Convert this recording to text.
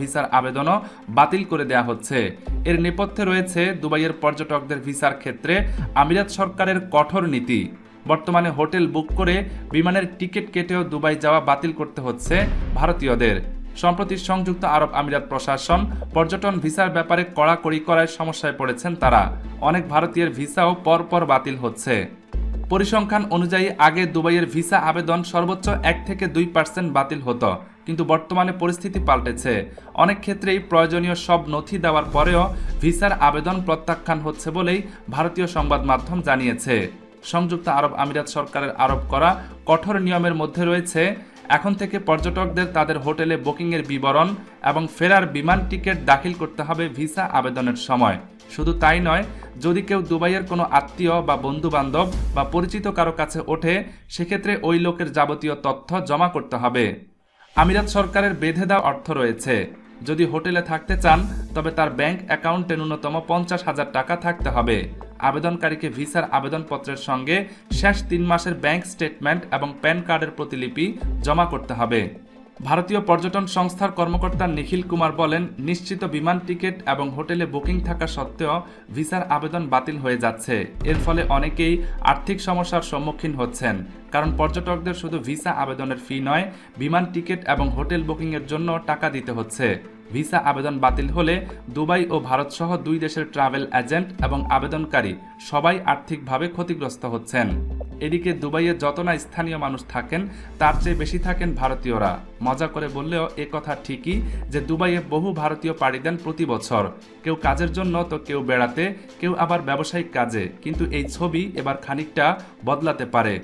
ভিসার আবেদনও বাতিল করে দেওয়া হচ্ছে। এর নেপথ্যে রয়েছে দুবাইয়ের পর্যটকদের ভিসার ক্ষেত্রে আমিরাত সরকারের কঠোর নীতি। বর্তমানে হোটেল বুক করে বিমানের টিকিট কেটেও দুবাই যাওয়া বাতিল করতে হচ্ছে ভারতীয়দের। সম্প্রতি সংযুক্ত আরব আমিরাত প্রশাসন পর্যটন ভিসার ব্যাপারে কড়াকড়ি করায় সমস্যায় পড়েছেন তারা। অনেক ভারতীয়ের ভিসাও পরপর বাতিল হচ্ছে। পরিসংখ্যান অনুযায়ী আগে দুবাইয়ের ভিসা আবেদন সর্বোচ্চ এক থেকে দুই পার্সেন্ট বাতিল হতো, কিন্তু বর্তমানে পরিস্থিতি পাল্টেছে। অনেক ক্ষেত্রেই প্রয়োজনীয় সব নথি দেওয়ার পরেও ভিসার আবেদন প্রত্যাখ্যান হচ্ছে বলেই ভারতীয় সংবাদ মাধ্যম জানিয়েছে। সংযুক্ত আরব আমিরাত সরকারের আরোপ করা কঠোর নিয়মের মধ্যে রয়েছে এখন থেকে পর্যটকদের তাদের হোটেলে বুকিংয়ের বিবরণ এবং ফেরার বিমান টিকিট দাখিল করতে হবে ভিসা আবেদনের সময়। শুধু তাই নয়, যদি কেউ দুবাইয়ের কোনো আত্মীয় বা বন্ধু বান্ধব বা পরিচিত কারও কাছে ওঠে, সেক্ষেত্রে ওই লোকের যাবতীয় তথ্য জমা করতে হবে। আমিরাত সরকারের বেঁধে দেওয়া অর্থ রয়েছে, যদি হোটেলে থাকতে চান, তবে তার ব্যাংক অ্যাকাউন্টে ন্যূনতম পঞ্চাশ হাজার টাকা থাকতে হবে। আবেদনকারীকে ভিসার আবেদনপত্রের সঙ্গে শেষ তিন মাসের ব্যাংক স্টেটমেন্ট এবং প্যান কার্ডের প্রতিলিপি জমা করতে হবে। ভারতীয় পর্যটন সংস্থার কর্মকর্তা নিখিল কুমার বলেন, নিশ্চিত বিমান টিকিট এবং হোটেলে বুকিং থাকা সত্ত্বেও ভিসার আবেদন বাতিল হয়ে যাচ্ছে। এর ফলে অনেকেই আর্থিক সমস্যার সম্মুখীন হচ্ছেন, কারণ পর্যটকদের শুধু ভিসা আবেদনের ফি নয়, বিমান টিকিট এবং হোটেল বুকিংয়ের জন্য টাকা দিতে হচ্ছে। ভিসা আবেদন বাতিল হলে দুবাই ও ভারত সহ দুই দেশের ট্রাভেল এজেন্ট এবং আবেদনকারী সবাই আর্থিকভাবে ক্ষতিগ্রস্ত হচ্ছেন। এদিকে দুবাইয়ে যত না স্থানীয় মানুষ থাকেন, তার চেয়ে বেশি থাকেন ভারতীয়রা। মজা করে বললেও এ কথা ঠিকই যে দুবাইয়ে বহু ভারতীয় পাড়ি দেন প্রতি বছর। কেউ কাজের জন্য, তো কেউ বেড়াতে, কেউ আবার ব্যবসায়িক কাজে। কিন্তু এই ছবি এবার খানিকটা বদলাতে পারে।